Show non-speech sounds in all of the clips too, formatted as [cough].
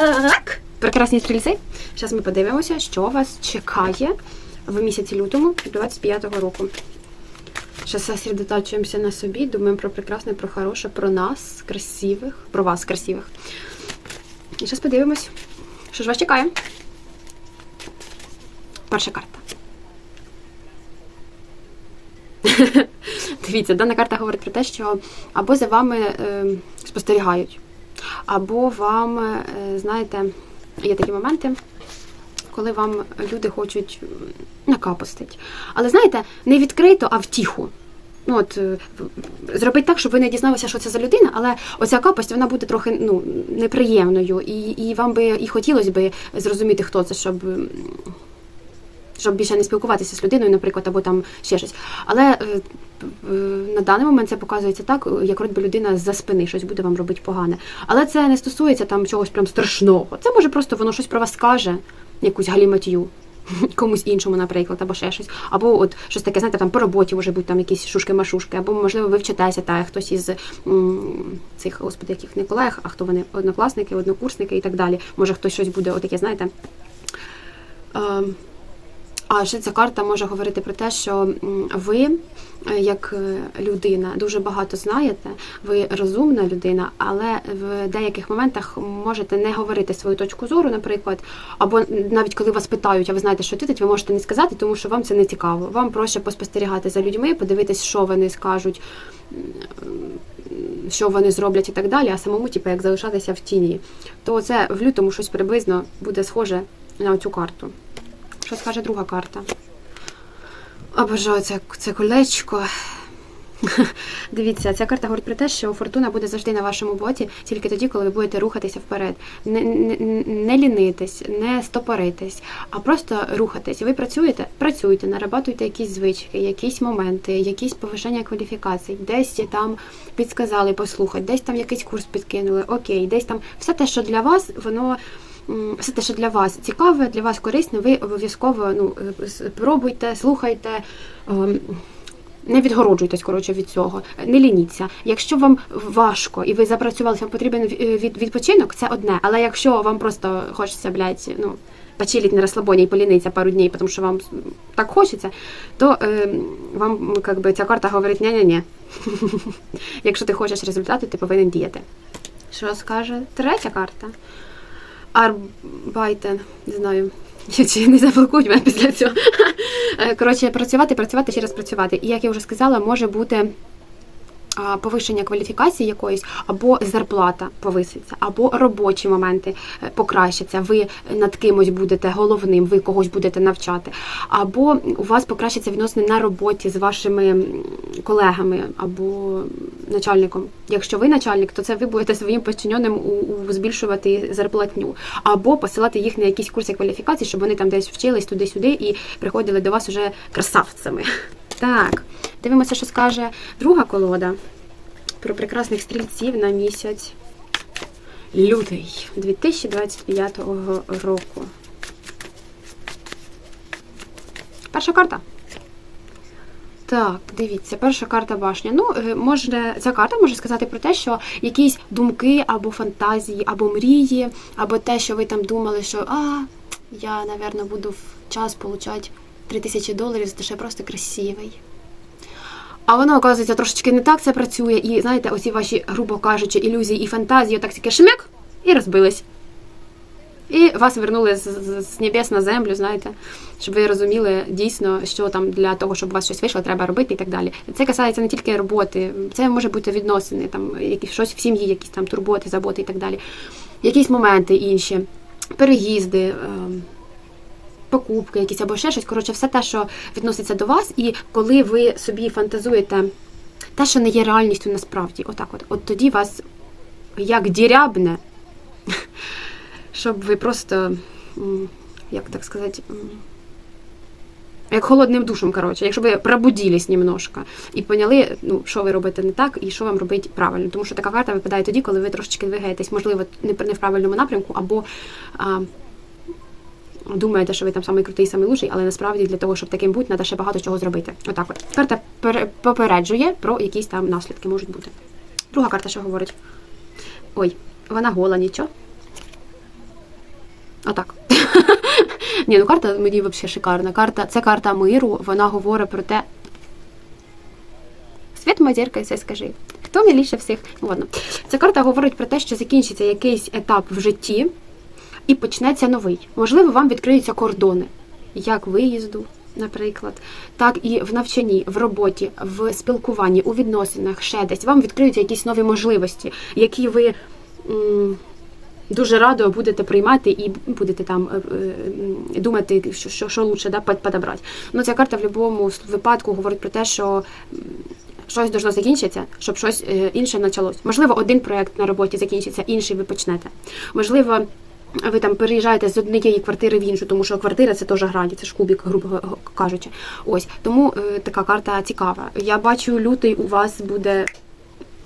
Так, прекрасні стрільці. Зараз ми подивимося, що вас чекає в місяці лютому 25-го року. Зараз сосредоточуємося на собі, думаємо про прекрасне, про хороше, про нас, красивих, про вас, красивих. І зараз подивимось, що ж вас чекає. Перша карта. [laughs] Дивіться, дана карта говорить про те, що або за вами е, спостерігають, або вам, е, знаєте, є такі моменти, коли вам люди хочуть накапостить. Але знаєте, не відкрито, а втіху. Ну, от, е, зробити так, щоб ви не дізналися, що це за людина, але оця капость вона буде трохи ну, неприємною. І, і вам би і хотілося би зрозуміти, хто це, щоб. Щоб більше не спілкуватися з людиною, наприклад, або там ще щось. Але е, е, на даний момент це показується так, як би людина з-за спини щось буде вам робити погане. Але це не стосується там чогось прям страшного. Це може просто воно щось про вас скаже, якусь галіматію. [laughs] Комусь іншому, наприклад, або ще щось. Або от щось таке, знаєте, там по роботі може бути там якісь шушки-машушки, або, можливо, ви вчитеся, та хтось із м, цих, господи, яких не колег, а хто вони, однокласники, однокурсники і так далі. Може хтось щось буде отаке, знаєте. Ем, а ще ця карта може говорити про те, що ви, е, як е, людина, дуже багато знаєте, ви розумна людина, але в деяких моментах можете не говорити свою точку зору, наприклад, або навіть коли вас питають, а ви знаєте, що титить, ви можете не сказати, тому що вам це не цікаво. Вам проще поспостерігати за людьми, подивитись, що вони скажуть, що вони зроблять і так далі, а самому, типу, як залишатися в тіні. То це в лютому щось приблизно буде схоже на цю карту. Що скаже друга карта? Обожаю це, це колечко. [laughs] Дивіться, ця карта говорить про те, що фортуна буде завжди на вашому боці, тільки тоді, коли ви будете рухатися вперед. Не, не, не лінитись, не стопоритись, а просто рухатись. Ви працюєте? Працюйте, нарабатуйте якісь звички, якісь моменти, якісь повишення кваліфікацій, десь там підсказали послухати, десь там якийсь курс підкинули, окей, десь там все те, що для вас, воно. Все те, що для вас цікаве, для вас корисне, ви обов'язково ну, е, пробуйте, слухайте, ем, не відгороджуйтесь коротше від цього, не лініться. Якщо вам важко і ви запрацювали, вам потрібен від, відпочинок, це одне. Але якщо вам просто хочеться, блядь, ну, почилить на розслабоні і полінитися пару днів, тому що вам так хочеться, то е, вам как би, ця карта говорить ні-ні-ні. [laughs] Якщо ти хочеш результати, ти повинен діяти. Що скаже третя карта? Арбайтен, не знаю. [laughs] Чи не заблокують мене після цього. Е, Коротше, працювати, працювати, ще раз працювати. І як я вже сказала, може бути повищення кваліфікації якоїсь, або зарплата повиситься, або робочі моменти е, покращаться. Ви над кимось будете головним, ви когось будете навчати, або у вас покращаться відносини на роботі з вашими колегами або начальником. Якщо ви начальник, то це ви будете своїм підчиненим у, у збільшувати зарплатню, або посилати їх на якісь курси кваліфікації, щоб вони там десь вчились туди-сюди і приходили до вас уже красавцями. [laughs] Так, дивимося, що скаже друга колода про прекрасних стрільців на місяць лютий 2025 року. Перша карта. Так, дивіться, перша карта башня. Ну, е, може, ця карта може сказати про те, що якісь думки або фантазії, або мрії, або те, що ви там думали, що а, я, напевно, буду в час получати 3000 доларів, за те, що я просто красивий. А воно, оказується, трошечки не так це працює, і знаєте, оці ваші, грубо кажучи, ілюзії і фантазії, так тільки шмяк, і розбились. І вас вернули з, з, з небес на землю, знаєте, щоб ви розуміли дійсно, що там для того, щоб у вас щось вийшло, треба робити і так далі. Це касається не тільки роботи, це може бути відносини, там якісь щось в сім'ї, якісь там турботи, заботи і так далі. Якісь моменти інші, переїзди. ем, покупки, якісь або ще щось. Коротше, все те, що відноситься до вас, і коли ви собі фантазуєте те, що не є реальністю насправді, отак от, от тоді вас як дірябне, щоб ви просто, як так сказати, як холодним душем, коротше, якщо ви пробудились немножко і поняли, ну, що ви робите не так і що вам робити правильно. Тому що така карта випадає тоді, коли ви трошечки двигаєтесь, можливо, не в правильному напрямку, або а, думаєте, що ви там самий крутий, самий лучший, але насправді для того, щоб таким бути, треба ще багато чого зробити. Отак от. Карта попереджує про якісь там наслідки можуть бути. Друга карта що говорить? Ой, вона гола, нічого. Отак. [laughs] Ні, ну карта мені взагалі шикарна. Карта, це карта миру, вона говорить про те. Світ мазірка, все скажи. Хто миліше всіх? Ну, ладно. Ця карта говорить про те, що закінчиться якийсь етап в житті і почнеться новий. Можливо, вам відкриються кордони, як виїзду, наприклад, так і в навчанні, в роботі, в спілкуванні, у відносинах, ще десь. Вам відкриються якісь нові можливості, які ви. Дуже радо будете приймати і будете там е, е, думати, що, що, що лучше да, подобрати. Ну, ця карта в будь-якому випадку говорить про те, що щось должно закінчитися, щоб щось е, інше почалось. Можливо, один проект на роботі закінчиться, інший ви почнете. Можливо, ви там переїжджаєте з однієї квартири в іншу, тому що квартира це теж грані, це ж кубік, грубо кажучи. Ось тому така карта цікава. Я бачу, лютий у вас буде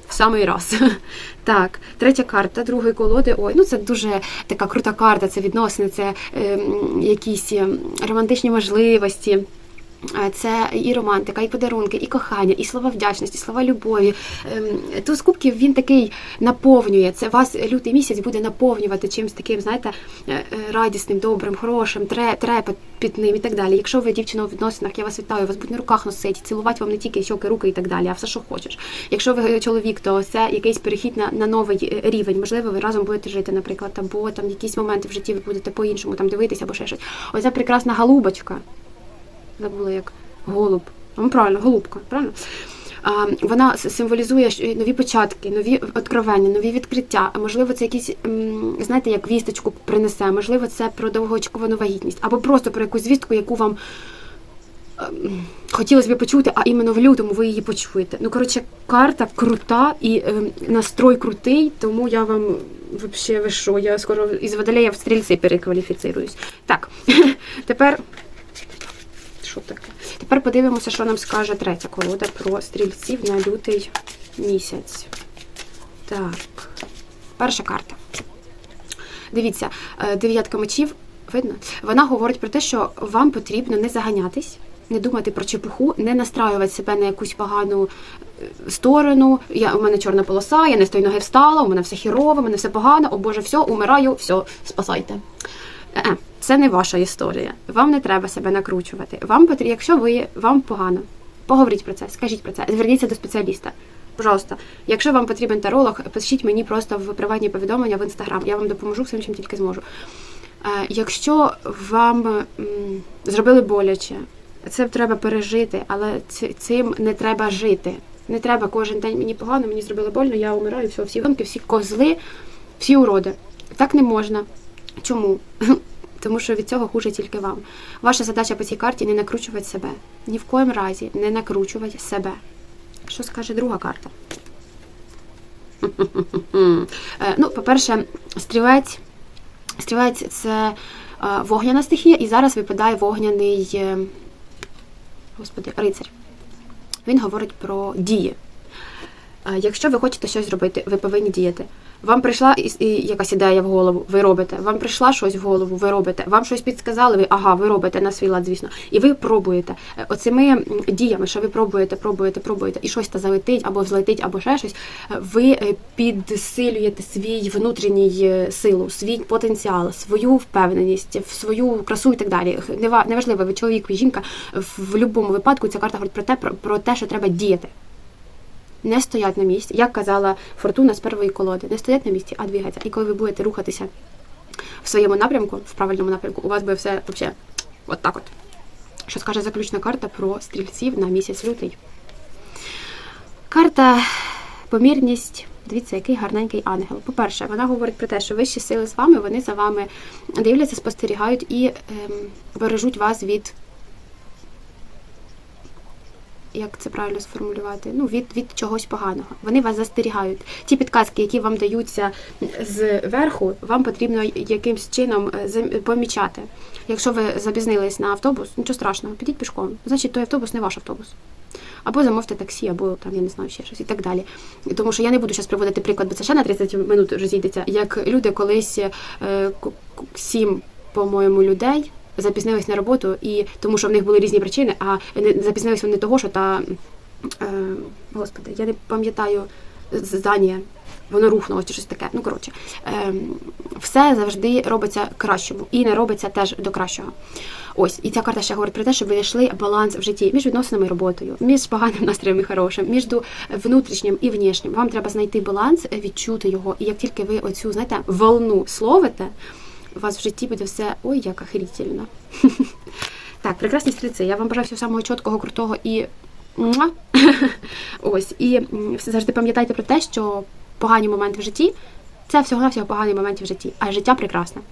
в самий раз. [laughs] Так, третя карта другої колоди. Ой, ну це дуже така крута карта. Це відносини, це е, якісь ем, романтичні можливості. Це і романтика, і подарунки, і кохання, і слова вдячності, і слова любові. Ем, Туз кубків він такий наповнює. Це вас лютий місяць буде наповнювати чимось таким, знаєте, е, е, радісним, добрим, хорошим, тре, трепетним і так далі. Якщо ви дівчина у відносинах, я вас вітаю, вас будуть на руках носити, цілувати вам не тільки щоки, руки і так далі, а все, що хочеш. Якщо ви чоловік, то це якийсь перехід на, на новий е, рівень. Можливо, ви разом будете жити, наприклад, або там якісь моменти в житті ви будете по-іншому там дивитися, або ще щось. Оця прекрасна голубочка забула як голуб. Ну, правильно, голубка, правильно? А, Вона символізує нові початки, нові откровення, нові відкриття. А можливо, це якісь, знаєте, як вісточку принесе, можливо, це про довгоочікувану вагітність, або просто про якусь звістку, яку вам хотілося б почути, а іменно в лютому ви її почуєте. Ну, коротше, карта крута і ем, настрой крутий, тому я вам взагалі ви що, я скоро із водолея в стрільці перекваліфіцируюсь. Так, [laughs] тепер. Що таке? Тепер подивимося, що нам скаже третя колода про стрільців на лютий місяць. Так, перша карта. Дивіться, е, дев'ятка мечів, видно? Вона говорить про те, що вам потрібно не заганятись, не думати про чепуху, не настраювати себе на якусь погану е, сторону. Я, у мене чорна полоса, я не з тої ноги встала, у мене все хірово, у мене все погано, о Боже, все, умираю, все, спасайте. Е, це не ваша історія. Вам не треба себе накручувати. Вам потрібно, якщо ви вам погано, поговоріть про це, скажіть про це, зверніться до спеціаліста. Пожалуйста, якщо вам потрібен таролог, пишіть мені просто в приватні повідомлення в інстаграм. Я вам допоможу всім, чим тільки зможу. Е, якщо вам зробили боляче, це треба пережити, але цим не треба жити. Не треба кожен день мені погано, мені зробили больно, я умираю, все, всі гонки, всі козли, всі уроди. Так не можна. Чому? Тому що від цього хуже тільки вам. Ваша задача по цій карті не накручувати себе. Ні в коєму разі не накручувати себе. Що скаже друга карта? [laughs] Е, Ну, по-перше, стрілець. Стрілець це е, вогняна стихія, і зараз випадає вогняний е, господи, рицарь. Він говорить про дії. Якщо ви хочете щось зробити, ви повинні діяти. Вам прийшла якась ідея в голову, ви робите. Вам прийшла щось в голову, ви робите. Вам щось підсказали, ви ага, ви робите на свій лад, звісно. І ви пробуєте. Е, Оцими діями, що ви пробуєте, пробуєте, пробуєте, і щось та залетить, або взлетить, або ще щось. е, Ви е, підсилюєте свій внутрішній силу, свій потенціал, свою впевненість, в свою красу і так далі. Неважливо, ви чоловік, ви жінка. В будь-якому випадку ця карта говорить про те, про те, що треба діяти не стоять на місці. Як казала Фортуна з першої колоди, не стоять на місці, а двигаються. І коли ви будете рухатися в своєму напрямку, в правильному напрямку, у вас буде все взагалі от так от. Що скаже заключна карта про стрільців на місяць лютий. Карта помірність. Дивіться, який гарненький ангел. По-перше, вона говорить про те, що вищі сили з вами, вони за вами дивляться, спостерігають і ем, бережуть вас від як це правильно сформулювати? Ну, від, від чогось поганого. Вони вас застерігають. Ті підказки, які вам даються зверху, вам потрібно якимсь чином е, помічати. Якщо ви запізнились на автобус, нічого страшного, підіть пішком. Значить, той автобус не ваш автобус. Або замовте таксі, або там, я не знаю, ще щось і так далі. Тому що я не буду зараз приводити приклад, бо це ще на 30 минут розійдеться. Як люди колись е, сім, по-моєму, людей запізнились на роботу, і тому що в них були різні причини, а не запізнились вони того, що та е, господи, я не пам'ятаю здання. воно рухнуло чи щось таке. Ну коротше, ем, все завжди робиться кращому і не робиться теж до кращого. Ось, і ця карта ще говорить про те, щоб ви знайшли баланс в житті між відносинами і роботою, між поганим настроєм і хорошим, між внутрішнім і внішнім. Вам треба знайти баланс, відчути його. І як тільки ви оцю, знаєте, волну словите, у вас в житті буде все ой, як охрітельно. [laughs] Так, прекрасні стрільці. Я вам бажаю всього самого чіткого, крутого і. [laughs] Ось. І завжди пам'ятайте про те, що погані моменти в житті це всього-навсього погані моменти в житті, а життя прекрасне.